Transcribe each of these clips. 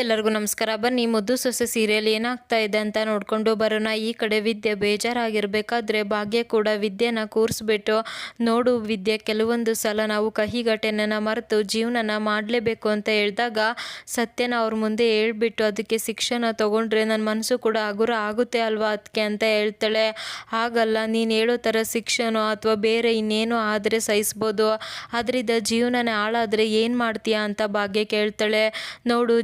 ಎಲ್ಲರಿಗೂ ನಮಸ್ಕಾರ. ಬನ್ನಿ, ಮುದ್ದು ಸೊಸೆ ಸೀರಿಯಲ್ ಏನಾಗ್ತಾ ಇದೆ ಅಂತ ನೋಡಿಕೊಂಡು ಬರೋಣ. ಈ ಕಡೆ ವಿದ್ಯೆ ಬೇಜಾರಾಗಿರ್ಬೇಕಾದ್ರೆ ಭಾಗ್ಯ ಕೂಡ ವಿದ್ಯೆನ ಕೂರಿಸ್ಬಿಟ್ಟು, ನೋಡು ವಿದ್ಯೆ, ಕೆಲವೊಂದು ಸಲ ನಾವು ಕಹಿ ಘಟನೆನ ಮರೆತು ಜೀವನನ ಮಾಡಲೇಬೇಕು ಅಂತ ಹೇಳಿದಾಗ ಸತ್ಯನ ಅವ್ರ ಮುಂದೆ ಹೇಳ್ಬಿಟ್ಟು ಅದಕ್ಕೆ ಶಿಕ್ಷಣ ತೊಗೊಂಡ್ರೆ ನನ್ನ ಮನಸ್ಸು ಕೂಡ ಹಗುರ ಆಗುತ್ತೆ ಅಲ್ವಾ ಅದಕ್ಕೆ ಅಂತ ಹೇಳ್ತಾಳೆ. ಹಾಗಲ್ಲ, ನೀನು ಹೇಳೋ ಥರ ಶಿಕ್ಷಣ ಅಥವಾ ಬೇರೆ ಇನ್ನೇನೋ ಆದರೆ ಸಹಿಸ್ಬೋದು. ಅದರಿಂದ ಜೀವನನ ಹಾಳಾದರೆ ಏನು ಮಾಡ್ತೀಯಾ ಅಂತ ಭಾಗ್ಯ ಕೇಳ್ತಾಳೆ. ನೋಡು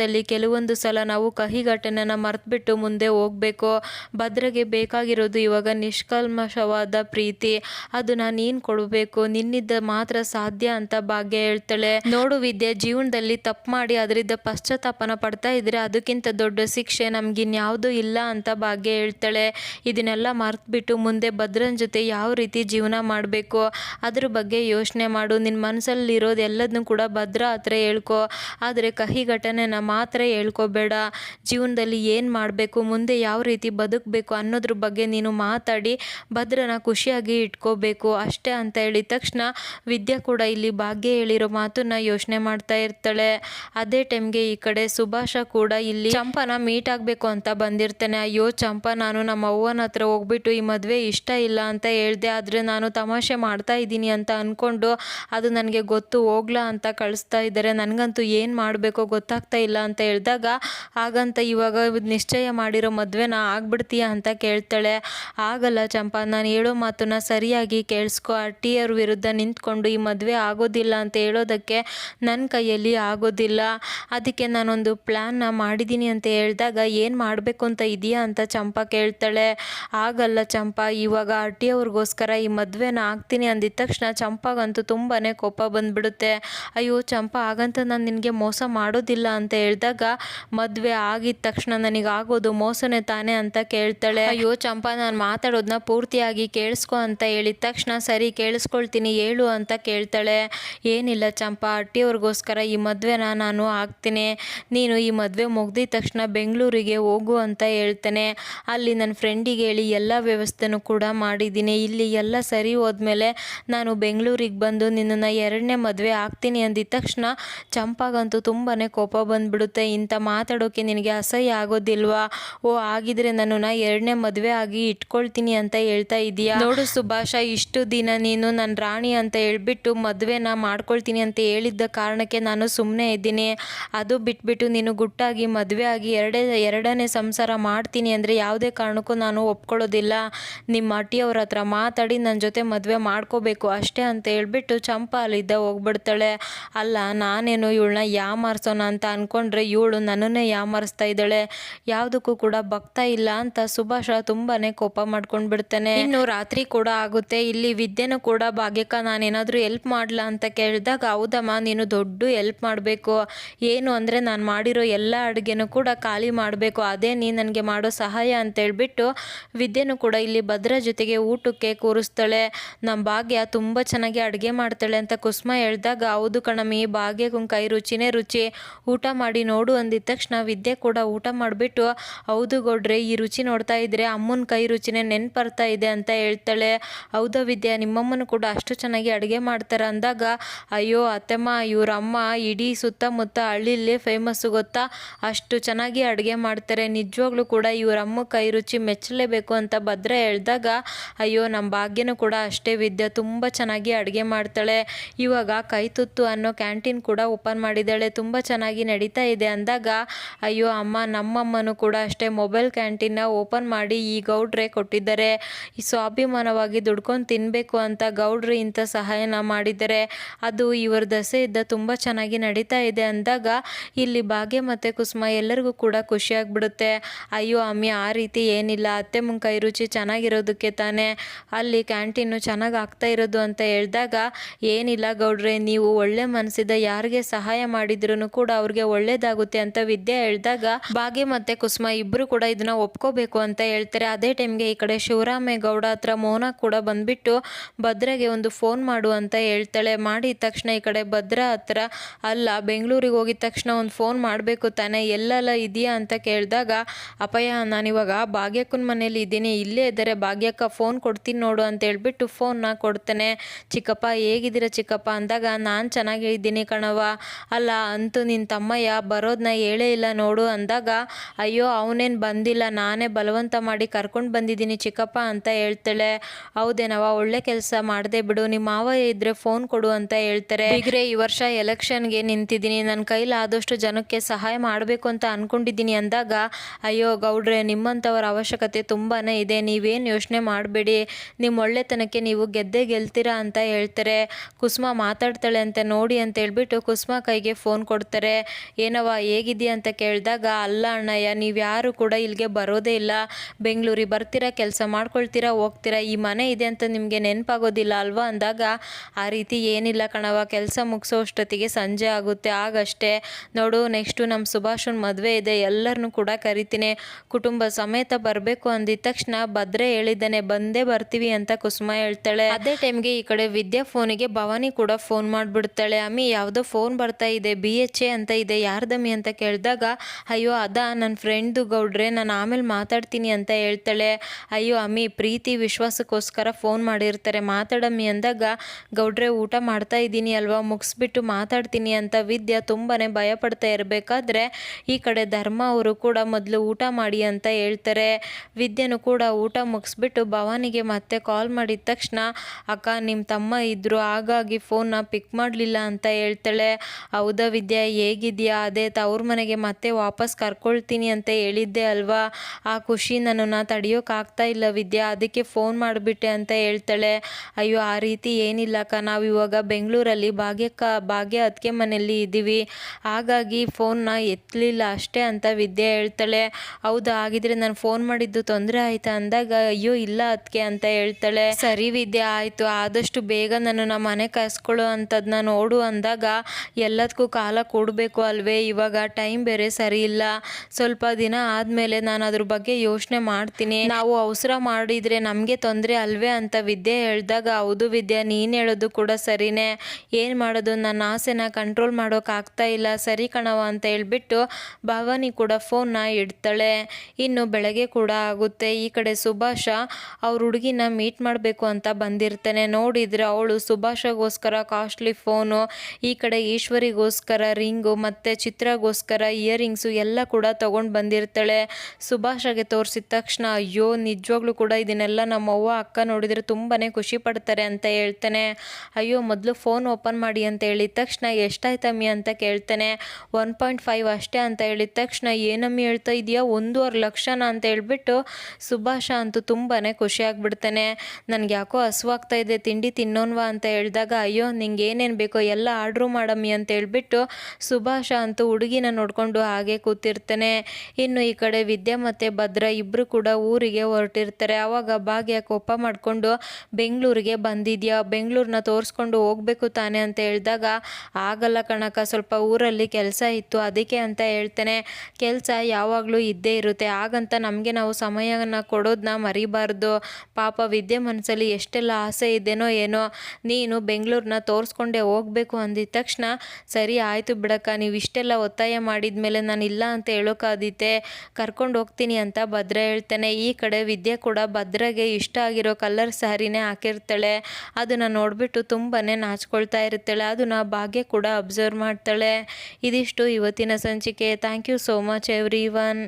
ಜೀವನದಲ್ಲಿ ಕೆಲವೊಂದು ಸಲ ನಾವು ಕಹಿ ಘಟನೆನ ಮರೆತುಬಿಟ್ಟು ಮುಂದೆ ಹೋಗಬೇಕು. ಭದ್ರಗೆ ಬೇಕಾಗಿರೋದು ಇವಾಗ ನಿಷ್ಕಲ್ಮಶವಾದ ಪ್ರೀತಿ. ಅದು ನಾನೇನು ಕೊಡಬೇಕು? ನಿನ್ನಿಂದ ಮಾತ್ರ ಸಾಧ್ಯ ಅಂತ ಭಾಗ್ಯ ಹೇಳ್ತಾಳೆ. ನೋಡು ವಿದ್ಯೆ, ಜೀವನದಲ್ಲಿ ತಪ್ಪು ಮಾಡಿ ಅದರಿಂದ ಪಶ್ಚಾತ್ತಾಪನ ಪಡ್ತಾ ಇದ್ರೆ ಅದಕ್ಕಿಂತ ದೊಡ್ಡ ಶಿಕ್ಷೆ ನಮ್ಗಿನ್ಯಾವುದೂ ಇಲ್ಲ ಅಂತ ಭಾಗ್ಯ ಹೇಳ್ತಾಳೆ. ಇದನ್ನೆಲ್ಲ ಮರೆತುಬಿಟ್ಟು ಮುಂದೆ ಭದ್ರನ ಜೊತೆ ಯಾವ ರೀತಿ ಜೀವನ ಮಾಡಬೇಕು? ಅದ್ರ ಬಗ್ಗೆ ಯೋಚನೆ ಮಾಡು. ನಿನ್ನ ಮನಸ್ಸಲ್ಲಿರೋದು ಎಲ್ಲದನ್ನೂ ಕೂಡ ಭದ್ರ ಹತ್ರ ಹೇಳ್ಕೊ. ಆದರೆ ಕಹಿ ಘಟನೆನ ಮಾತ್ರ ಹೇಳ್ಕೋಬೇಡ, ಜೀವನದಲ್ಲಿ ಏನು ಮಾಡಬೇಕು, ಮುಂದೆ ಯಾವ ರೀತಿ ಬದುಕಬೇಕು ಅನ್ನೋದ್ರ ಬಗ್ಗೆ ನೀನು ಮಾತಾಡಿ, ಭದ್ರನ ಖುಷಿಯಾಗಿ ಇಟ್ಕೋಬೇಕು. ಅಷ್ಟೇ ಅಂತ ಹೇಳಿದ ತಕ್ಷಣ ವಿದ್ಯಾ ಕೂಡ ಇಲ್ಲಿ ಭಾಗ್ಯ ಹೇಳಿರೋ ಮಾತನ್ನ ಯೋಚನೆ ಮಾಡ್ತಾ ಇರ್ತಾಳೆ. ಅದೇ ಟೈಮ್ಗೆ ಈ ಕಡೆ ಸುಭಾಷ ಕೂಡ ಇಲ್ಲಿ, ಚಂಪನ ಮೀಟ್ ಆಗಬೇಕು ಅಂತ ಬಂದಿರ್ತಾನೆ. ಅಯ್ಯೋ ಚಂಪ, ನಾನು ನಮ್ಮ ಅವ್ವನ ಹತ್ರ ಹೋಗ್ಬಿಟ್ಟು ಈ ಮದುವೆ ಇಷ್ಟ ಇಲ್ಲ ಅಂತ ಹೇಳಿದೆ. ಆದರೆ ನಾನು ತಮಾಷೆ ಮಾಡ್ತಾ ಇದ್ದೀನಿ ಅಂತ ಅಂದ್ಕೊಂಡು ಅದು ನನಗೆ ಗೊತ್ತು, ಹೋಗ್ಲಾ ಅಂತ ಕಳಿಸ್ತಾ ಇದ್ದಾರೆ. ನನಗಂತೂ ಏನು ಮಾಡಬೇಕೋ ಗೊತ್ತಾಗ್ತಾ ಇಲ್ಲ. ಅಂತ ಹೇಳಿದಾಗ, ಹಾಗಂತ ಇವಾಗ ನಿಶ್ಚಯ ಮಾಡಿರೋ ಮದುವೆನ ಆಗ್ಬಿಡ್ತೀಯ ಅಂತ ಕೇಳ್ತಾಳೆ. ಆಗಲ್ಲ ಚಂಪಾ, ನಾನು ಹೇಳೋ ಮಾತನ್ನ ಸರಿಯಾಗಿ ಕೇಳಿಸ್ಕೊ. ಅಟ್ಟಿಯವ್ರ ವಿರುದ್ಧ ನಿಂತ್ಕೊಂಡು ಈ ಮದುವೆ ಆಗೋದಿಲ್ಲ ಅಂತ ಹೇಳೋದಕ್ಕೆ ನನ್ನ ಕೈಯಲ್ಲಿ ಆಗೋದಿಲ್ಲ. ಅದಕ್ಕೆ ನಾನೊಂದು ಪ್ಲ್ಯಾನ್ನ ಮಾಡಿದ್ದೀನಿ ಅಂತ ಹೇಳಿದಾಗ, ಏನು ಮಾಡಬೇಕು ಅಂತ ಇದೆಯಾ ಅಂತ ಚಂಪಾ ಕೇಳ್ತಾಳೆ. ಆಗಲ್ಲ ಚಂಪಾ, ಇವಾಗ ಅಟ್ಟಿಯವ್ರಿಗೋಸ್ಕರ ಈ ಮದುವೆನ ಆಗ್ತೀನಿ ಅಂದಿದ ತಕ್ಷಣ ಚಂಪಾಗಂತೂ ತುಂಬಾ ಕೋಪ ಬಂದ್ಬಿಡುತ್ತೆ. ಅಯ್ಯೋ ಚಂಪಾ, ಹಾಗಂತ ನಾನು ನಿನಗೆ ಮೋಸ ಮಾಡೋದಿಲ್ಲ ಅಂತ ಹೇಳಿದಾಗ ಮದುವೆ ಆಗಿದ ತಕ್ಷಣ ನನಗೆ ಆಗೋದು ಮೋಸನೇ ತಾನೇ ಅಂತ ಕೇಳ್ತಾಳೆ. ಅಯ್ಯೋ ಚಂಪಾ, ನಾನು ಮಾತಾಡೋದನ್ನ ಪೂರ್ತಿಯಾಗಿ ಕೇಳಿಸ್ಕೊ ಅಂತ ಹೇಳಿದ ತಕ್ಷಣ ಸರಿ ಕೇಳಿಸ್ಕೊಳ್ತೀನಿ, ಹೇಳು ಅಂತ ಕೇಳ್ತಾಳೆ. ಏನಿಲ್ಲ ಚಂಪಾ, ಅಟ್ಟಿಯವ್ರಿಗೋಸ್ಕರ ಈ ಮದುವೆನ ನಾನು ಆಗ್ತೀನಿ. ನೀನು ಈ ಮದುವೆ ಮುಗ್ದಿದ ತಕ್ಷಣ ಬೆಂಗಳೂರಿಗೆ ಹೋಗು ಅಂತ ಹೇಳ್ತೇನೆ. ಅಲ್ಲಿ ನನ್ನ ಫ್ರೆಂಡಿಗೆ ಹೇಳಿ ಎಲ್ಲ ವ್ಯವಸ್ಥೆನೂ ಕೂಡ ಮಾಡಿದ್ದೀನಿ. ಇಲ್ಲಿ ಎಲ್ಲ ಸರಿ ಹೋದ್ಮೇಲೆ ನಾನು ಬೆಂಗಳೂರಿಗೆ ಬಂದು ನಿನ್ನನ್ನು ಎರಡನೇ ಮದುವೆ ಆಗ್ತೀನಿ ಅಂದಿದ ತಕ್ಷಣ ಚಂಪಾಗಂತೂ ತುಂಬಾ ಕೋಪ ಬಂದ್ಬಿಡುತ್ತೆ. ಇಂಥ ಮಾತಾಡೋಕ್ಕೆ ನಿನಗೆ ಅಸಹ್ಯ ಆಗೋದಿಲ್ವಾ? ಓ ಆಗಿದ್ರೆ ನಾನು ನಾ ಎರಡನೇ ಮದುವೆ ಆಗಿ ಇಟ್ಕೊಳ್ತೀನಿ ಅಂತ ಹೇಳ್ತಾ ಇದೀಯಾ? ನೋಡು ಸುಭಾಷ, ಇಷ್ಟು ದಿನ ನೀನು ನನ್ನ ರಾಣಿ ಅಂತ ಹೇಳ್ಬಿಟ್ಟು ಮದುವೆನ ಮಾಡ್ಕೊಳ್ತೀನಿ ಅಂತ ಹೇಳಿದ್ದ ಕಾರಣಕ್ಕೆ ನಾನು ಸುಮ್ಮನೆ ಇದ್ದೀನಿ. ಅದು ಬಿಟ್ಬಿಟ್ಟು ನೀನು ಗುಟ್ಟಾಗಿ ಮದುವೆ ಆಗಿ ಎರಡೇ, ಎರಡನೇ ಸಂಸಾರ ಮಾಡ್ತೀನಿ ಅಂದರೆ ಯಾವುದೇ ಕಾರಣಕ್ಕೂ ನಾನು ಒಪ್ಕೊಳ್ಳೋದಿಲ್ಲ. ನಿಮ್ಮ ಅಟ್ಟಿಯವ್ರ ಹತ್ರ ಮಾತಾಡಿ ನನ್ನ ಜೊತೆ ಮದುವೆ ಮಾಡ್ಕೋಬೇಕು. ಅಷ್ಟೇ ಅಂತ ಹೇಳ್ಬಿಟ್ಟು ಚಂಪ ಅಲ್ಲಿದ್ದ ಹೋಗ್ಬಿಡ್ತಾಳೆ. ಅಲ್ಲ, ನಾನೇನು ಇವಳನ್ನ ಯಾಮಾರಿಸೋಣ ಅಂತ ಅಂದ್ಕೊಂಡ್ರೆ ಇವಳು ನನ್ನನ್ನೇ ಯಾಮಾರಿಸ್ತಾ ಇದ್ದಾಳೆ. ಯಾವುದಕ್ಕೂ ಕೂಡ ಭಕ್ತ ಇಲ್ಲ ಅಂತ ಸುಭಾಷ ತುಂಬಾನೇ ಕೋಪ ಮಾಡ್ಕೊಂಡು ಬಿಡ್ತಾನೆ ಇನ್ನು ರಾತ್ರಿ ಕೂಡ ಆಗುತ್ತೆ. ಇಲ್ಲಿ ವಿದ್ಯೆನೂ ಕೂಡ, ಭಾಗ್ಯಕ್ಕ ನಾನೇನಾದರೂ ಎಲ್ಪ್ ಮಾಡ್ಲಾ ಅಂತ ಕೇಳಿದಾಗ, ಹೌದಮ್ಮ, ನೀನು ದೊಡ್ಡ ಎಲ್ಪ್ ಮಾಡಬೇಕು. ಏನು ಅಂದರೆ ನಾನು ಮಾಡಿರೋ ಎಲ್ಲ ಅಡುಗೆನೂ ಕೂಡ ಖಾಲಿ ಮಾಡಬೇಕು. ಅದೇ ನೀನು ನನಗೆ ಮಾಡೋ ಸಹಾಯ ಅಂತ ಹೇಳ್ಬಿಟ್ಟು ವಿದ್ಯೆನೂ ಕೂಡ ಇಲ್ಲಿ ಭದ್ರ ಜೊತೆಗೆ ಊಟಕ್ಕೆ ಕೂರಿಸ್ತಾಳೆ. ನಮ್ಮ ಭಾಗ್ಯ ತುಂಬ ಚೆನ್ನಾಗಿ ಅಡುಗೆ ಮಾಡ್ತಾಳೆ ಅಂತ ಕುಸುಮ ಹೇಳಿದಾಗ, ಹೌದು ಕಣಮಿ ಭಾಗ್ಯಕ್ಕೂ ಕೈ ರುಚಿನೇ ರುಚಿ. ಊಟ ಮಾಡಿ ನೋಡು ಅಂದಿದ ತಕ್ಷಣ ವಿದ್ಯೆ ಕೂಡ ಊಟ ಮಾಡಿಬಿಟ್ಟು, ಹೌದು ಗೌಡ್ರೆ, ಈ ರುಚಿ ನೋಡ್ತಾ ಇದ್ರೆ ಅಮ್ಮನ ಕೈ ರುಚಿನೇ ನೆನ್ಪರ್ತಾ ಇದೆ ಅಂತ ಹೇಳ್ತಾಳೆ. ಹೌದು ವಿದ್ಯಾ, ನಿಮ್ಮಮ್ಮನೂ ಕೂಡ ಅಷ್ಟು ಚೆನ್ನಾಗಿ ಅಡುಗೆ ಮಾಡ್ತಾರೆ? ಅಂದಾಗ, ಅಯ್ಯೋ, ಅತ್ತೆಮ್ಮ ಇವ್ರ ಅಮ್ಮ ಇಡೀ ಸುತ್ತಮುತ್ತ ಹಳ್ಳಿಲಿ ಫೇಮಸ್ಸು ಗೊತ್ತಾ? ಅಷ್ಟು ಚೆನ್ನಾಗಿ ಅಡುಗೆ ಮಾಡ್ತಾರೆ. ನಿಜವಾಗ್ಲೂ ಕೂಡ ಇವ್ರ ಅಮ್ಮ ಕೈ ರುಚಿ ಮೆಚ್ಚಲೇಬೇಕು ಅಂತ ಭದ್ರ ಹೇಳ್ದಾಗ, ಅಯ್ಯೋ ನಮ್ಮ ಭಾಗ್ಯನೂ ಕೂಡ ಅಷ್ಟೇ ವಿದ್ಯೆ, ತುಂಬ ಚೆನ್ನಾಗಿ ಅಡುಗೆ ಮಾಡ್ತಾಳೆ. ಇವಾಗ ಕೈ ತುತ್ತು ಅನ್ನೋ ಕ್ಯಾಂಟೀನ್ ಕೂಡ ಓಪನ್ ಮಾಡಿದ್ದಾಳೆ. ತುಂಬ ಚೆನ್ನಾಗಿ ನಡೀತಾ ಇದೆ ಅಂದಾಗ, ಅಯ್ಯೋ ಅಮ್ಮ, ನಮ್ಮಮ್ಮನೂ ಕೂಡ ಅಷ್ಟೇ ಮೊಬೈಲ್ ಕ್ಯಾಂಟೀನ್ನ ಓಪನ್ ಮಾಡಿ ಈ ಗೌಡ್ರೆ ಕೊಟ್ಟಿದ್ದಾರೆ. ಈ ಸ್ವಾಭಿಮಾನವಾಗಿ ದುಡ್ಕೊಂಡು ತಿನ್ನಬೇಕು ಅಂತ ಗೌಡ್ರಿ ಇಂಥ ಸಹಾಯನ ಮಾಡಿದ್ದಾರೆ. ಅದು ಇವರ ದಸೆ ಇದ್ದ ತುಂಬ ಚೆನ್ನಾಗಿ ನಡೀತಾ ಇದೆ ಅಂದಾಗ, ಇಲ್ಲಿ ಭಾಗ್ಯ ಮತ್ತು ಕುಸುಮ ಎಲ್ಲರಿಗೂ ಕೂಡ ಖುಷಿಯಾಗ್ಬಿಡುತ್ತೆ ಅಯ್ಯೋ ಅಮ್ಮಿ, ಆ ರೀತಿ ಏನಿಲ್ಲ. ಅತ್ತೆ ಮುಂಕಾಯಿ ರುಚಿ ಚೆನ್ನಾಗಿರೋದಕ್ಕೆ ತಾನೇ. ಅಲ್ಲಿ ಕ್ಯಾಂಟೀನು ಚೆನ್ನಾಗಿ ಆಗ್ತಾ ಇರೋದು ಅಂತ ಹೇಳಿದಾಗ, ಏನಿಲ್ಲ ಗೌಡ್ರೆ, ನೀವು ಒಳ್ಳೆ ಮನಸ್ಸಿದ ಯಾರಿಗೆ ಸಹಾಯ ಮಾಡಿದ್ರು ಕೂಡ ಅವ್ರಿಗೆ ಒಳ್ಳೇದಾಗುತ್ತೆ ಅಂತ ವಿದ್ಯೆ ಹೇಳಿದಾಗ ಭಾಗ್ಯ ಮತ್ತೆ ಕುಸುಮ ಇಬ್ರು ಕೂಡ ಇದನ್ನ ಒಪ್ಕೋಬೇಕು ಅಂತ ಹೇಳ್ತಾರೆ. ಅದೇ ಟೈಮ್ಗೆ ಈ ಕಡೆ ಶಿವರಾಮೇಗೌಡ ಹತ್ರ ಮೋನ ಕೂಡ ಬಂದ್ಬಿಟ್ಟು ಭದ್ರಗೆ ಒಂದು ಫೋನ್ ಮಾಡು ಅಂತ ಹೇಳ್ತಾಳೆ. ಮಾಡಿದ ತಕ್ಷಣ ಈ ಕಡೆ ಭದ್ರಾ ಹತ್ರ ಅಲ್ಲ, ಬೆಂಗಳೂರಿಗೆ ಹೋಗಿದ ತಕ್ಷಣ ಒಂದು ಫೋನ್ ಮಾಡಬೇಕು ತಾನೇ, ಎಲ್ಲೆಲ್ಲ ಇದೆಯಾ ಅಂತ ಕೇಳಿದಾಗ ಅಪಯ ನಾನಿವಾಗ ಭಾಗ್ಯಕ್ಕನ ಮನೇಲಿ ಇದ್ದೀನಿ, ಇಲ್ಲೇ ಇದ್ದಾರೆ, ಭಾಗ್ಯಕ್ಕ ಫೋನ್ ಕೊಡ್ತೀನಿ ನೋಡು ಅಂತ ಹೇಳ್ಬಿಟ್ಟು ಫೋನ್ನ ಕೊಡ್ತಾನೆ. ಚಿಕ್ಕಪ್ಪ, ಹೇಗಿದ್ದೀರ ಚಿಕ್ಕಪ್ಪ? ಅಂದಾಗ, ನಾನು ಚೆನ್ನಾಗಿದ್ದೀನಿ ಕಣವ ಅಲ್ಲ, ಅಂತೂ ನಿನ್ನ ತಮ್ಮಯ್ಯ ಬರೋದನ್ನ ಹೇಳೇ ಇಲ್ಲ, ನೋಡು ಅಂದಾಗ, ಅಯ್ಯೋ, ಅವನೇನು ಬಂದಿಲ್ಲ, ನಾನೇ ಬಲವಂತ ಮಾಡಿ ಕರ್ಕೊಂಡು ಬಂದಿದ್ದೀನಿ ಚಿಕ್ಕಪ್ಪ ಅಂತ ಹೇಳ್ತಾಳೆ. ಹೌದೇನವ ಒಳ್ಳೆ ಕೆಲಸ ಮಾಡದೆ ಬಿಡು ನಿಮ್ಮ ಮಾವ ಇದ್ರೆ ಫೋನ್ ಕೊಡು ಅಂತ ಹೇಳ್ತಾರೆ. ಬಿಗ್ರೆ, ಈ ವರ್ಷ ಎಲೆಕ್ಷನ್ಗೆ ನಿಂತಿದ್ದೀನಿ. ನನ್ನ ಕೈಲಾದಷ್ಟು ಜನಕ್ಕೆ ಸಹಾಯ ಮಾಡಬೇಕು ಅಂತ ಅನ್ಕೊಂಡಿದ್ದೀನಿ ಅಂದಾಗ, ಅಯ್ಯೋ, ಗೌಡ್ರೆ, ನಿಮ್ಮಂಥವ್ರ ಅವಶ್ಯಕತೆ ತುಂಬಾ ಇದೆ. ನೀವೇನು ಯೋಚನೆ ಮಾಡಬೇಡಿ. ನಿಮ್ಮ ಒಳ್ಳೆತನಕ್ಕೆ ನೀವು ಗೆದ್ದೇ ಗೆಲ್ತೀರಾ ಅಂತ ಹೇಳ್ತಾರೆ. ಕುಸುಮ ಮಾತಾಡ್ತಾಳೆ ಅಂತ ನೋಡಿ ಅಂತ ಹೇಳ್ಬಿಟ್ಟು ಕುಸುಮ ಕೈಗೆ ಫೋನ್ ಕೊಡ್ತಾರೆ. ಏನವ ಹೇಗಿದೆಯಾ ಅಂತ ಕೇಳಿದಾಗ, ಅಲ್ಲ ಅಣ್ಣಯ್ಯ, ನೀವು ಯಾರು ಕೂಡ ಇಲ್ಲಿಗೆ ಬರೋದೇ ಇಲ್ಲ. ಬೆಂಗಳೂರಿಗೆ ಬರ್ತೀರಾ, ಕೆಲಸ ಮಾಡ್ಕೊಳ್ತೀರಾ, ಹೋಗ್ತೀರಾ, ಈ ಮನೆ ಇದೆ ಅಂತ ನಿಮಗೆ ನೆನಪಾಗೋದಿಲ್ಲ ಅಲ್ವಾ? ಅಂದಾಗ, ಆ ರೀತಿ ಏನಿಲ್ಲ ಕಣವ ಕೆಲಸ ಮುಗಿಸೋ ಅಷ್ಟೊತ್ತಿಗೆ ಸಂಜೆ ಆಗುತ್ತೆ, ಆಗಷ್ಟೇ. ನೋಡು, ನೆಕ್ಸ್ಟು ನಮ್ಮ ಸುಭಾಷನ ಮದುವೆ ಇದೆ ಎಲ್ಲರನ್ನೂ ಕೂಡ ಕರಿತೀನಿ. ಕುಟುಂಬ ಸಮೇತ ಬರಬೇಕು ಅಂದಿದ ತಕ್ಷಣ ಭದ್ರೆ ಹೇಳಿದ್ದಾನೆ, ಬಂದೇ ಬರ್ತೀವಿ ಅಂತ ಕುಸುಮ ಹೇಳ್ತಾಳೆ. ಅದೇ ಟೈಮ್ಗೆ ಈ ಕಡೆ ವಿದ್ಯಾ ಫೋನಿಗೆ ಭವಾನಿ ಕೂಡ ಫೋನ್ ಮಾಡಿಬಿಡ್ತಾಳೆ. ಅಮ್ಮಿ, ಯಾವುದೋ ಫೋನ್ ಬರ್ತಾ ಇದೆ, ಬಿ ಎಚ್ ಎ ಅಂತ ಇದೆ ಯಾರ್ದಮ್ಮಿ ಅಂತ ಕೇಳಿದಾಗ, ಅಯ್ಯೋ, ಅದ ನನ್ನ ಫ್ರೆಂಡ್ದು ಗೌಡ್ರೆ, ನಾನು ಆಮೇಲೆ ಮಾತಾಡ್ತೀನಿ ಅಂತ ಹೇಳ್ತಾಳೆ. ಅಯ್ಯೋ, ಅಮ್ಮಿ, ಪ್ರೀತಿ, ವಿಶ್ವಾಸಕ್ಕೋಸ್ಕರ ಫೋನ್ ಮಾಡಿರ್ತಾರೆ. ಮಾತಾಡಮ್ಮಿ ಅಂದಾಗ, ಗೌಡ್ರೆ, ಊಟ ಮಾಡ್ತಾ ಇದ್ದೀನಿ ಅಲ್ವಾ? ಮುಗಿಸ್ಬಿಟ್ಟು ಮಾತಾಡ್ತೀನಿ ಅಂತ ವಿದ್ಯಾ ತುಂಬಾ ಭಯ ಪಡ್ತಾ ಇರಬೇಕಾದ್ರೆ, ಈ ಕಡೆ ಧರ್ಮ ಅವರು ಕೂಡ ಮೊದಲು ಊಟ ಮಾಡಿ ಅಂತ ಹೇಳ್ತಾರೆ. ವಿದ್ಯೆನೂ ಕೂಡ ಊಟ ಮುಗಿಸ್ಬಿಟ್ಟು ಭವಾನಿಗೆ ಮತ್ತೆ ಕಾಲ್ ಮಾಡಿದ ತಕ್ಷಣ, ಅಕ್ಕ ನಿಮ್ಮ ತಮ್ಮ ಇದ್ದರು ಹಾಗಾಗಿ ಫೋನ್ನ ಪಿಕ್ ಮಾಡಲಿಲ್ಲ ಅಂತ ಹೇಳ್ತಾಳೆ. ಹೌದಾ ವಿದ್ಯಾ, ಹೇಗಿದೆಯಾ? ಅದೇ ತವ್ರ ಮನೆಗೆ ಮತ್ತೆ ವಾಪಸ್ ಕರ್ಕೊಳ್ತೀನಿ ಅಂತ ಹೇಳಿದ್ದೆ ಅಲ್ವಾ? ಆ ಖುಷಿ ನನ್ನನ್ನು ತಡೆಯೋಕ್ಕಾಗ್ತಾ ಇಲ್ಲ ವಿದ್ಯಾ, ಅದಕ್ಕೆ ಫೋನ್ ಮಾಡಿಬಿಟ್ಟೆ ಅಂತ ಹೇಳ್ತಾಳೆ. ಅಯ್ಯೋ, ಆ ರೀತಿ ಏನಿಲ್ಲ ಅಕ್ಕ, ನಾವು ಇವಾಗ ಬೆಂಗಳೂರಲ್ಲಿ ಭಾಗ್ಯಕ್ಕ ಭಾಗ್ಯ ಅದಕ್ಕೆ ಮನೆಯಲ್ಲಿ ಇದ್ದೀವಿ. ಹಾಗಾಗಿ ಫೋನ್ನ ಎತ್ತಲಿಲ್ಲ ಅಷ್ಟೇ ಅಂತ ವಿದ್ಯೆ ಹೇಳ್ತಾಳೆ. ಹೌದು ಆಗಿದ್ರೆ ನಾನು ಫೋನ್ ಮಾಡಿದ್ದು ತೊಂದರೆ ಆಯ್ತಾ? ಅಂದಾಗ, ಅಯ್ಯೋ, ಇಲ್ಲ ಅದಕ್ಕೆ ಅಂತ ಹೇಳ್ತಾಳೆ. ಸರಿ ವಿದ್ಯೆ, ಆಯಿತು. ಆದಷ್ಟು ಬೇಗ ನನ್ನನ್ನು ಮನೆ ಕರ್ಸ್ಕೊಳ್ಳೋ ಅಂಥದ್ದನ್ನ ನೋಡು ಅಂದಾಗ ಎಲ್ಲದಕ್ಕೂ ಕಾಲ ಕೊಡಬೇಕು ಅಲ್ವೇ? ಇವಾಗ ಟೈಮ್ ಬೇರೆ ಸರಿ ಇಲ್ಲ. ಸ್ವಲ್ಪ ದಿನ ಆದಮೇಲೆ ನಾನು ಅದ್ರ ಬಗ್ಗೆ ಯೋಚನೆ ಮಾಡ್ತೀನಿ. ನಾವು ಅವಸರ ಮಾಡಿದರೆ ನಮಗೆ ತೊಂದರೆ ಅಲ್ವೇ ಅಂತ ವಿದ್ಯೆ ಹೇಳಿದಾಗ, ಹೌದು ವಿದ್ಯಾ, ನೀನು ಹೇಳೋದು ಕೂಡ ಸರಿನೇ. ಏನು ಮಾಡೋದು? ನನ್ನ ಆಸೆನ ಕಂಟ್ರೋಲ್ ಮಾಡೋಕ್ಕಾಗ್ತಾ ಇಲ್ಲ. ಸರಿ ಕಣವ ಅಂತ ಹೇಳ್ಬಿಟ್ಟು ಭವಾನಿ ಕೂಡ ಫೋನ್ನ ಇಡ್ತಾಳೆ. ಇನ್ನು ಬೆಳಗ್ಗೆ ಕೂಡ ಆಗುತ್ತೆ. ಈ ಕಡೆ ಸುಭಾಷ ಅವ್ರ ಹುಡುಗಿನ ಮೀಟ್ ಮಾಡಬೇಕು ಅಂತ ಬಂದಿರ್ತಾನೆ. ನೋಡಿದರೆ ಅವಳು ಸುಭಾಷಗೋಸ್ಕರ ಕಾಸ್ಟ್ಲಿ ಫೋನು ಈ ಕಡೆ ಈಶ್ವರಿಗೋಸ್ಕರ ರಿಂಗು ಮತ್ತು ಚಿತ್ರಗೋಸ್ಕರ ಇಯರಿಂಗ್ಸು ಎಲ್ಲ ಕೂಡ ತೊಗೊಂಡು ಬಂದಿರ್ತಾಳೆ. ಸುಭಾಷಗೆ ತೋರಿಸಿದ ತಕ್ಷಣ, ಅಯ್ಯೋ, ನಿಜವಾಗ್ಲೂ ಕೂಡ ಇದನ್ನೆಲ್ಲ ನಮ್ಮವ್ವ ಅಕ್ಕ ನೋಡಿದರೆ ತುಂಬಾ ಖುಷಿ ಪಡ್ತಾರೆ ಅಂತ ಹೇಳ್ತಾನೆ. ಅಯ್ಯೋ, ಮೊದಲು ಫೋನ್ ಓಪನ್ ಮಾಡಿ ಅಂತ ಹೇಳಿದ ತಕ್ಷಣ ಎಷ್ಟಾಯ್ತಮ್ಮಿ ಅಂತ ಕೇಳ್ತಾನೆ. ಒನ್ ಪಾಯಿಂಟ್ ಫೈವ್ ಅಷ್ಟೇ ಅಂತ ಹೇಳಿದ ತಕ್ಷಣ, ಏನಮ್ಮಿ ಹೇಳ್ತಾ ಇದೆಯಾ? ಒಂದೂವರೆ ಲಕ್ಷನ? ಅಂತ ಹೇಳಿಬಿಟ್ಟು ಸುಭಾಷ ಅಂತೂ ತುಂಬಾ ಖುಷಿಯಾಗ್ಬಿಡ್ತಾನೆ ನನಗೆ ಯಾಕೋ ಹಸುವಾಗ್ತಾ ಇದೆ, ತಿಂಡಿ ತಿನ್ನೋನ್ವಾ ಅಂತ ಹೇಳಿದಾಗ, ಅಯ್ಯೋ ನಿಂಗೆ ಏನೇನು ಬೇಕೋ ಎಲ್ಲ ಆರ್ಡ್ರು ಮಾಡಮ್ಮಿ ಅಂತ ಹೇಳ್ಬಿಟ್ಟು ಸುಭಾಷ ಅಂತೂ ಹುಡುಗಿನ ನೋಡಿಕೊಂಡು ಹಾಗೆ ಕೂತಿರ್ತಾನೆ. ಇನ್ನು ಈ ಕಡೆ ವಿದ್ಯಾ ಮತ್ತು ಭದ್ರ ಇಬ್ಬರು ಕೂಡ ಊರಿಗೆ ಹೊರಟಿರ್ತಾರೆ. ಆವಾಗ ಭಾಗ್ಯ ಕೋಪ ಮಾಡಿಕೊಂಡು, ಬೆಂಗಳೂರಿಗೆ ಬಂದಿದ್ಯಾ? ಬೆಂಗಳೂರನ್ನ ತೋರಿಸ್ಕೊಂಡು ಹೋಗ್ಬೇಕು ತಾನೆ ಅಂತ ಹೇಳಿದಾಗ, ಆಗಲ್ಲ ಕಣಕ ಸ್ವಲ್ಪ ಊರಲ್ಲಿ ಕೆಲಸ ಇತ್ತು, ಅದಕ್ಕೆ ಅಂತ ಹೇಳ್ತಾನೆ. ಕೆಲಸ ಯಾವಾಗಲೂ ಇದ್ದೇ ಇರುತ್ತೆ. ಹಾಗಂತ ನಮಗೆ ನಾವು ಸಮಯನ ಕೊಡೋದನ್ನ ಮರಿಬಾರ್ದು. ಪಾಪ ವಿದ್ಯೆ ಮನಸ್ಸಲ್ಲಿ ಎಷ್ಟೆಲ್ಲ ಆಸೆ ಇದೆನೋ ಏನೋ, ನೀನು ಬೆಂಗಳೂರನ್ನ ತೋರಿಸ್ಕೊಂಡೇ ಹೋಗಬೇಕು ಅಂದಿದ ತಕ್ಷಣ, ಸರಿ ಆಯಿತು ಬಿಡಕ್ಕ ನೀವು ಇಷ್ಟೆಲ್ಲ ಒತ್ತಾಯ ಮಾಡಿದ ಮೇಲೆ ನಾನು ಇಲ್ಲ ಅಂತ ಹೇಳೋಕ್ಕಾದೀತೆ ಕರ್ಕೊಂಡು ಹೋಗ್ತೀನಿ ಅಂತ ಭದ್ರ ಹೇಳ್ತಾನೆ. ಈ ಕಡೆ ವಿದ್ಯೆ ಕೂಡ ಭದ್ರಗೆ ಇಷ್ಟ ಆಗಿರೋ ಕಲರ್ ಸ್ಯಾರಿನೇ ಹಾಕಿರ್ತಾಳೆ. ಅದನ್ನು ನೋಡಿಬಿಟ್ಟು ತುಂಬಾ ನಾಚ್ಕೊಳ್ತಾ ಇರ್ತಾಳೆ. ಅದನ್ನು ಭಾಗ್ಯ ಕೂಡ ಅಬ್ಸರ್ವ್ ಮಾಡ್ತಾಳೆ. ಇದಿಷ್ಟು ಇವತ್ತಿನ ಸಂಚಿಕೆ. Thank you so much every